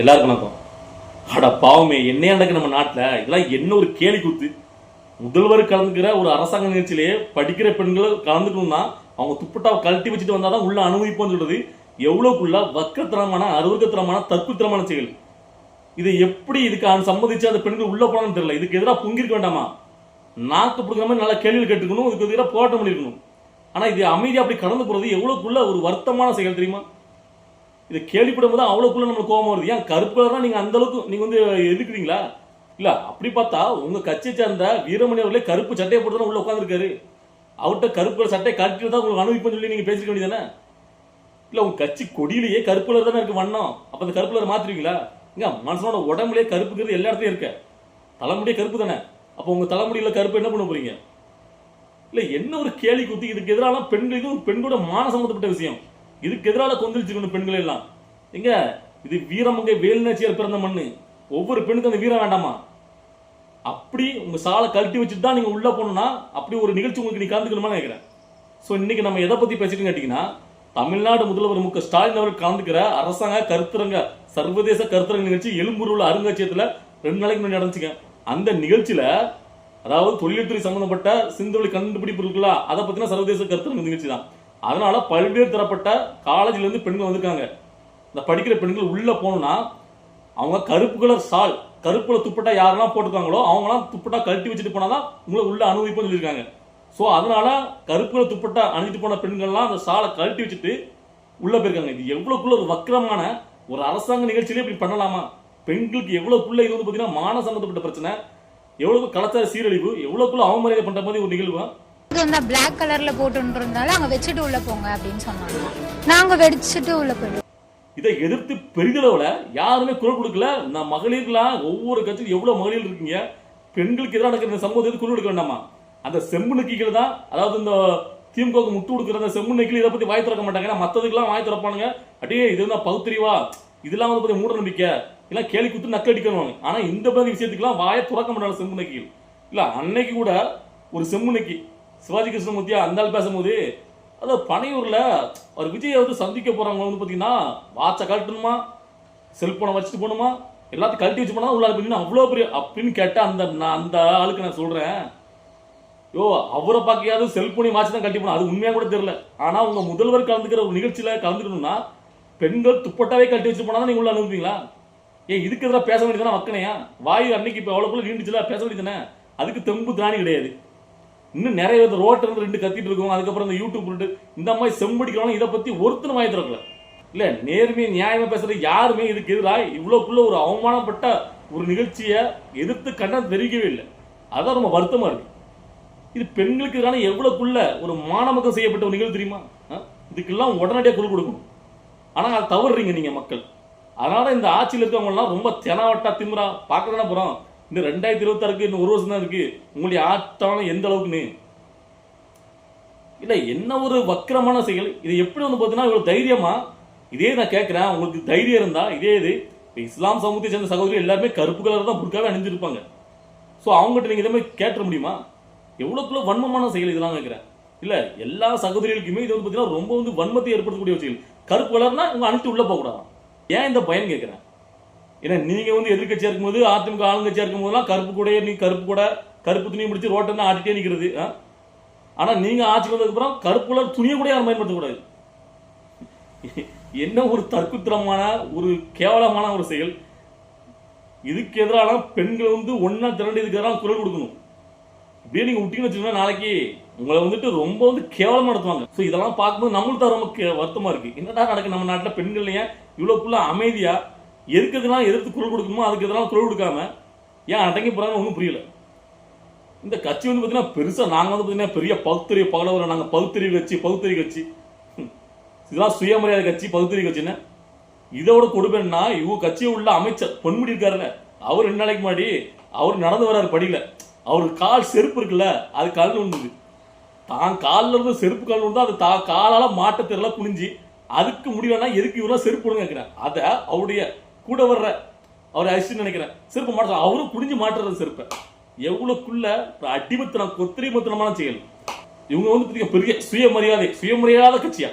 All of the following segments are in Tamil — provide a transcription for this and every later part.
எல்லாருக்கும் வணக்கம். அட பாவமே என்ன நடக்கு நம்ம நாட்டில். இதெல்லாம் என்ன ஒரு கேலி குத்து? முதல்வர் கலந்துக்கிற ஒரு அரசாங்க நிகழ்ச்சியிலேயே படிக்கிற பெண்கள் கலந்துக்கணும்னா அவங்க துப்பட்டாவை கழட்டி வச்சுட்டு வந்தால் தான் உள்ள அனுபவிப்போம்னு சொல்றது. எவ்வளோக்குள்ள வக்கத்தனமான அருவக்கத்தனமான தற்குத்தனமான செயல். இதை எப்படி இதுக்கு அவன் சம்மதிச்சு அந்த பெண்கள் உள்ள போனான்னு தெரியல. இதுக்கு எதிராக பொங்கிருக்க வேண்டாமா? நாக்கு பிடிக்கிற மாதிரி நல்லா கேள்விகள் கேட்டுக்கணும். இதுக்கு எதிராக போராட்டம் பண்ணிருக்கணும். ஆனால் இது அமைதி அப்படி கடந்து போகிறது எவ்வளோக்குள்ள ஒரு வருத்தமான செயல் தெரியுமா? இதை கேள்விப்படும் போது அவ்வளோக்குள்ள நம்மளுக்கு கோபம் வருது. ஏன் கருப்பு நீங்கள் நீங்க அந்த அளவுக்கு வந்து எதுக்குறீங்களா? இல்லை அப்படி பார்த்தா உங்கள் கட்சியை சேர்ந்த வீரமணி அவர்களே கருப்பு சட்டையை போட்டு தான் உள்ள உட்காந்துருக்காரு அவர்கிட்ட கருப்பு கலர் சட்டையை கட்டிட்டு தான் உங்களுக்கு அனுபவிப்போம்னு சொல்லி நீங்கள் பேசிக்க வேண்டியதானே இல்லை உங்கள் கட்சி கொடியிலேயே கருப்பு கலர் தானே இருக்கு வண்ணம். அப்போ அந்த கருப்பு கலர் மாத்துறீங்களா? இங்க மனுஷனோட உடம்புலயே கருப்புங்கிறது எல்லா இடத்துலையும் இருக்க. தலைமுடியே கருப்பு தானே. அப்போ உங்கள் தலைமுடியில் கருப்பு என்ன பண்ண போகிறீங்க இல்லை என்ன ஒரு கேலி குத்தி இதுக்கு எதிரான பெண்கள் இது ஒரு பெண்களோட மான சம்மந்தப்பட்ட விஷயம். இதுக்கு எதிரால கொந்தளிச்சுக்கணும் பெண்கள் எல்லாம். எங்க? இது வீரமங்கை வேலுநாச்சியார் பிறந்த மண்ணு. ஒவ்வொரு பெண்ணுக்கும் அந்த வீரம் வேண்டாமா? அப்படி உங்க சாலை கழட்டி வச்சுட்டு தான் நீங்க உள்ள போனோம்னா அப்படி ஒரு நிகழ்ச்சி உங்களுக்கு நீ கலந்துக்கணுமா நினைக்கிறேன் ஸோ இன்னைக்கு நம்ம எதை பத்தி பேசிட்டு கேட்டீங்கன்னா தமிழ்நாடு முதல்வர் மு க. ஸ்டாலின் அவர்கள் கலந்துக்கிற அரசாங்க கருத்தரங்க சர்வதேச கருத்தரங்க நிகழ்ச்சி எழும்பூர் உள்ள அருங்காட்சியகத்துல ரெண்டு நாளைக்கு முன்னாடி நடந்துச்சுங்க. அந்த நிகழ்ச்சியில அதாவது தொழில்துறை சம்பந்தப்பட்ட சிந்துவெளி கண்டுபிடிப்பு இருக்குல்ல அதை பத்தின சர்வதேச கருத்தரங்க நிகழ்ச்சி தான் அதனால பல்வேறு தரப்பட்ட காலேஜ்லேருந்து பெண்கள் வந்திருக்காங்க. இந்த படிக்கிற பெண்கள் உள்ளே போகணும்னா அவங்க கருப்பு கலர் சால் கருப்புல துப்பட்டா யாரெல்லாம் போட்டிருக்காங்களோ அவங்களாம் துப்பட்டா கழட்டி வச்சுட்டு போனாதான் உங்களை உள்ள அனுபவிப்புன்னு சொல்லியிருக்காங்க. ஸோ அதனால கருப்புல துப்பட்டா அணிஞ்சிட்டு போன பெண்கள்லாம் அந்த சாலை கழட்டி வச்சுட்டு உள்ள போயிருக்காங்க. இது எவ்வளவுக்குள்ள ஒரு வக்கரமான ஒரு அரசாங்க நிகழ்ச்சியிலே இப்படி பண்ணலாமா? பெண்களுக்கு எவ்வளவுக்குள்ள இது வந்து பார்த்தீங்கன்னா மான சம்பந்தப்பட்ட பிரச்சனை எவ்வளவு கலாச்சார சீரழிவு எவ்வளவுக்குள்ள அவமரியாதை பண்ற மாதிரி ஒரு நிகழ்வு? இது வந்து பிளாக் கலர்ல போட்டுன்றதுனால அங்கே வச்சுட்டு உள்ள போங்க அப்படின்னு சொன்னாங்க. நாங்க வெடிச்சுட்டு உள்ளே போயிடுவோம். இதை எதிர்த்து பெரிதளவில் யாருமே குரல் கொடுக்கல. நான் மகளிர்லாம் ஒவ்வொரு கட்சியும் எவ்வளவு மகளிர் இருக்கீங்க? பெண்களுக்கு எதிராக நடக்கிற இந்த சம்பவத்தை குரல் கொடுக்க வேண்டாமா? அந்த செம்பு நக்கிகள் தான் அதாவது இந்த திமுகவுக்கு முட்டு கொடுக்குற அந்த செம்பு நக்கில் இதை பற்றி வாய் திறக்க மாட்டாங்க. ஏன்னா மற்றதுக்கெல்லாம் வாய் திறப்பானுங்க. அடியே இது என்ன பகுத்தறிவா? இதெல்லாம் வந்து பற்றி மூட நம்பிக்கை. இல்லை கேலி குத்து நக்கடிக்கணும் ஆனா இந்த மாதிரி விஷயத்துக்குலாம் வாயை திறக்க மாட்டாங்க செம்பு நக்கிகள். இல்ல அன்னைக்கு கூட ஒரு செம்பு நக்கி சிவாஜி கிருஷ்ணமூர்த்தியா அந்த ஆள் பேசும்போது அதாவது பனையூரில் ஒரு விஜயை வந்து சந்திக்க போகிறவங்க வந்து பார்த்தீங்கன்னா வாட்சை கழட்டணுமா? செல்ஃபோனை வச்சுட்டு போகணுமா? எல்லாத்தையும் கழட்டி வச்சு போனால் உள்ள போனீங்கன்னா அவ்வளோ பெரிய அப்படின்னு கேட்டால் அந்த நான் அந்த ஆளுக்கு நான் சொல்கிறேன் யோ அவரை பார்க்கையாவது செல்ஃபோனை வாட்ச் தான் கழட்டி போனோம் அது உண்மையாக கூட தெரியல. ஆனால் உங்கள் முதல்வர் கலந்துக்கிற ஒரு நிகழ்ச்சியில் கலந்துக்கணும்னா பெண்கள் துப்பட்டாவே கட்டி வச்சு போனா தான் நீங்கள் உள்ள அனுப்புவீங்களா ஏன் இதுக்கு எதிராக பேச வேண்டியதானே மக்கனையா வாயு அன்னைக்கு இப்போ எவ்வளோக்குள்ள நீண்டுச்சுல பேச வேண்டியதானே அதுக்கு தெம்பு திராணி கிடையாது. இன்னும் நிறைய பேர் ரோட்டில் இருந்து ரெண்டு கத்திட்டு இருக்கோம் அதுக்கப்புறம் இந்த யூடியூப் போட்டு இந்த மாதிரி செம்படிக்கிறவங்க இதை பற்றி ஒருத்தனும் வாங்கி திறக்கல. இல்லை நேர்மையாக நியாயமாக பேசுகிற யாருமே இதுக்கு எதிராக இவ்வளோக்குள்ள ஒரு அவமானப்பட்ட ஒரு நிகழ்ச்சியை எதிர்த்து கண்டனம் தெரிவிக்கவே இல்லை. அதான் ரொம்ப வருத்தமாக இருக்கு. இது பெண்களுக்கு எதிரான எவ்வளோக்குள்ள ஒரு மானமக்கம் செய்யப்பட்ட ஒரு நிகழ்வு தெரியுமா? இதுக்கெல்லாம் உடனடியாக குரல் கொடுக்கணும். ஆனால் அதை தவறுறீங்க நீங்கள் மக்கள். அதனால் இந்த ஆட்சியில் இருக்கவங்க எல்லாம் ரொம்ப தெனாவட்டா திமுறா பார்க்க தானே இந்த ரெண்டாயிரத்தி இருபத்தாறுக்கு இன்னும் ஒரு வருஷம் தான் இருக்கு. உங்களுடைய ஆட்டம் எந்த அளவுக்குன்னு? இல்லை என்ன ஒரு வக்கிரமான செயல்? இது எப்படி வந்து பார்த்தீங்கன்னா இவ்வளோ தைரியமா? இதே நான் கேட்குறேன் உங்களுக்கு தைரியம் இருந்தா இதே இது. இஸ்லாம் சமூகத்தை சேர்ந்த சகோதரி எல்லாருமே கருப்பு கலர் தான் புர்காவே அணிஞ்சிருப்பாங்க. ஸோ அவங்ககிட்ட நீங்கள் இதே மாதிரி கேட்டுற முடியுமா? எவ்வளோக்குள்ள வன்மமான செயல் இதெல்லாம் கேட்குறேன். இல்லை எல்லா சகோதரிகளுக்குமே இது வந்து பார்த்தீங்கன்னா ரொம்ப வந்து வன்மத்தை ஏற்படுத்தக்கூடிய செயல். கருப்பு கலர்னா உங்க அனுப்பிட்டு உள்ளே போகக்கூடாது ஏன் இந்த பயன் கேட்குறேன்? ஏன்னா நீங்க வந்து எதிர்கட்சியாக இருக்கும்போது அதிமுக ஆளுங்கட்சியாக இருக்கும்போதெல்லாம் கருப்பு கூடையே நீ கருப்பு கூட கருப்பு துணியை முடிச்சு ரோட்டை தான் ஆட்டிட்டே நிற்கிறது ஆனால் ஆனா நீங்க ஆட்சிக்கு வந்ததுக்கு அப்புறம் துணியை கூட யாரும் பயன்படுத்தக்கூடாது. என்ன ஒரு தற்குத்திரமான ஒரு கேவலமான ஒரு செயல். இதுக்கு எதிரான பெண்கள் வந்து ஒன்றா திரண்டு இதுக்கு எதிரான குரல் கொடுக்கணும். இப்படியே நீங்கள் விட்டீங்கன்னு வச்சுக்கோங்க நாளைக்கு உங்களை வந்துட்டு ரொம்ப வந்து கேவலமாக நடத்துவாங்க. ஸோ இதெல்லாம் பார்க்கும்போது நம்மளுக்கு தான் ரொம்ப கே- வருத்தமா இருக்கு. என்னடா நடக்கு நம்ம நாட்டில் பெண்கள் ஏன் இவ்வளோக்குள்ள அமைதியா? எதுக்கு எதுனால எதிர்த்து குரல் கொடுக்கணுமோ அதுக்கு எதனால குரல் கொடுக்காம ஏன் அடங்கி போறாங்க ஒன்றும் புரியல. இந்த கட்சி வந்து பார்த்தீங்கன்னா பெருசா நாங்க வந்து பார்த்தீங்கன்னா பெரிய பகுத்தறிவு பகலவரை நாங்கள் பகுத்தறிவு கட்சி பகுத்தறிவு கட்சி. இதெல்லாம் சுயமரியாதை கட்சி பகுத்தறிவு கட்சின்னு இதோட கொடுமைன்னா இவங்க கட்சி உள்ள அமைச்சர் பொன்முடி இருக்காருல்ல. அவர் ரெண்டு நாளைக்கு முன்னாடி அவர் நடந்து வர்றாரு படியில அவர் கால் செருப்பு இருக்குல்ல அது கல் விழுந்தது தான் காலில் இருந்து செருப்பு கல் விழுந்தா அது தா காலால மாட்டத்திரெல்லாம் குனிஞ்சு அதுக்கு முடியலன்னா எதுக்கு இவரெல்லாம் செருப்பு கேட்குறேன் அதை அவருடைய கூட வர்ற அவர் அரிசி நினைக்கிறேன். செருப்பு மாட்ட அவரும் குடிஞ்சு மாட்டுறது செருப்பை. எவ்வளவுக்குள்ள அடிமத்தனம் கொத்திரிமத்தனமான செயல் இவங்க வந்து பெரிய சுயமரியாதை சுயமரியாதை கட்சியா?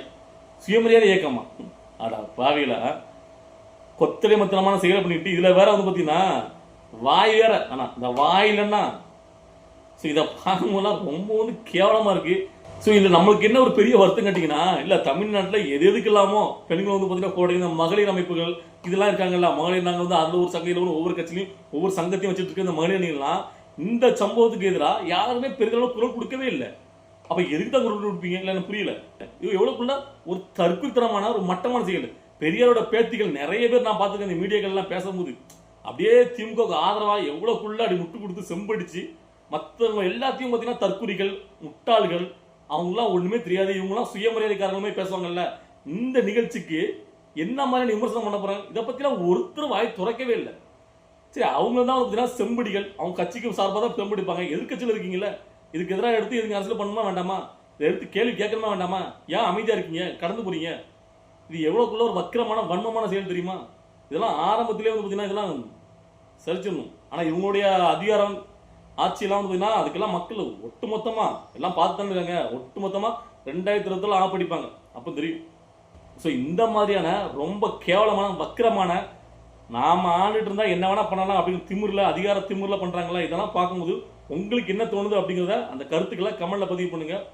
சுயமரியாதை இயக்கமா? அடா பாவியில கொத்தலை மத்தனமான செயலை பண்ணிட்டு இதுல வேற வந்து பாத்தீங்கன்னா வாய் வேற. ஆனா இந்த வாய் இல்லைன்னா ஸோ இதை பார்க்கும்போதெல்லாம் ரொம்ப வந்து கேவலமா இருக்கு. ஸோ இதில் நம்மளுக்கு என்ன ஒரு பெரிய வருத்தம் கேட்டிங்கன்னா இல்லை தமிழ்நாட்டில் எது எதுக்கு இல்லாமோ பெண்கள் வந்து பார்த்தீங்கன்னா கோடை மகளிர் அமைப்புகள் இதெல்லாம் இருக்காங்கல்ல மகளிர் நாங்கள் வந்து அந்த ஒரு சங்கையில் ஒரு ஒவ்வொரு கட்சியிலையும் ஒவ்வொரு சங்கத்தையும் வச்சுட்டு இருக்க இந்த மகளிர் அணிகள்லாம் இந்த சம்பவத்துக்கு எதிராக யாருமே பெரிதளவு குரல் கொடுக்கவே இல்லை. அப்போ எதுக்கு தான் குரல் கொடுப்பீங்க? இல்லை எனக்கு புரியல. இது எவ்வளோக்குள்ள ஒரு தற்குத்தனமான ஒரு மட்டமான செயல். பெரியாரோட பேத்திகள் நிறைய பேர் நான் பார்த்துருக்கேன் இந்த மீடியாக்கள்லாம் பேசும்போது அப்படியே திமுக ஆதரவாக எவ்வளோக்குள்ள அப்படி முட்டு கொடுத்து செம்படிச்சு மற்றவங்க எல்லாத்தையும் பார்த்தீங்கன்னா தற்குறிகள் முட்டாள்கள் அவங்களாம் ஒண்ணுமே தெரியாது. இவங்களாம் சுயமரியாதைக்காரங்களுமே பேசுவாங்கல்ல. இந்த நிகழ்ச்சிக்கு என்ன மாதிரி விமர்சனம் பண்ண போறாங்க? இதை பற்றிலாம் ஒருத்தர் வாய் துறக்கவே இல்லை. சரி அவங்க தான் பார்த்தீங்கன்னா செம்படிகள். அவங்க கட்சிக்கு சார்பாக தான் செம்படிப்பாங்க எதிர்கட்சியில் இருக்கீங்கல்ல. இதுக்கு எதிராக எடுத்து இதுக்கு அரசியல் பண்ணுமா வேண்டாமா? இதை எடுத்து கேள்வி கேட்கணுமா வேண்டாமா? ஏன் அமைதியா இருக்கீங்க? கடந்து போறீங்க? இது எவ்வளவுக்குள்ள ஒரு வக்கிரமான வன்மமான செயல் தெரியுமா? இதெல்லாம் ஆரம்பத்திலே வந்து பார்த்தீங்கன்னா இதெல்லாம் சரிச்சிடணும் ஆனால் இவங்களுடைய அதிகாரம் ஆட்சியெல்லாம் வந்து பார்த்தீங்கன்னா அதுக்கெல்லாம் மக்கள் ஒட்டு மொத்தமாக எல்லாம் பார்த்து தானே இருக்காங்க. ஒட்டுமொத்தமா ரெண்டாயிரத்தி இருபத்துல ஆ படிப்பாங்க. அப்போ தெரியும். ஸோ இந்த மாதிரியான ரொம்ப கேவலமான வக்கிரமான நாம ஆண்டுட்டு இருந்தால் என்ன வேணா பண்ணலாம் அப்படின்னு திமுறில் அதிகார திமுறில் பண்ணுறாங்களா இதெல்லாம் பார்க்கும்போது உங்களுக்கு என்ன தோணுது அப்படிங்கிறத அந்த கருத்துக்களை கமெண்ட்ல பதிவு பண்ணுங்கள்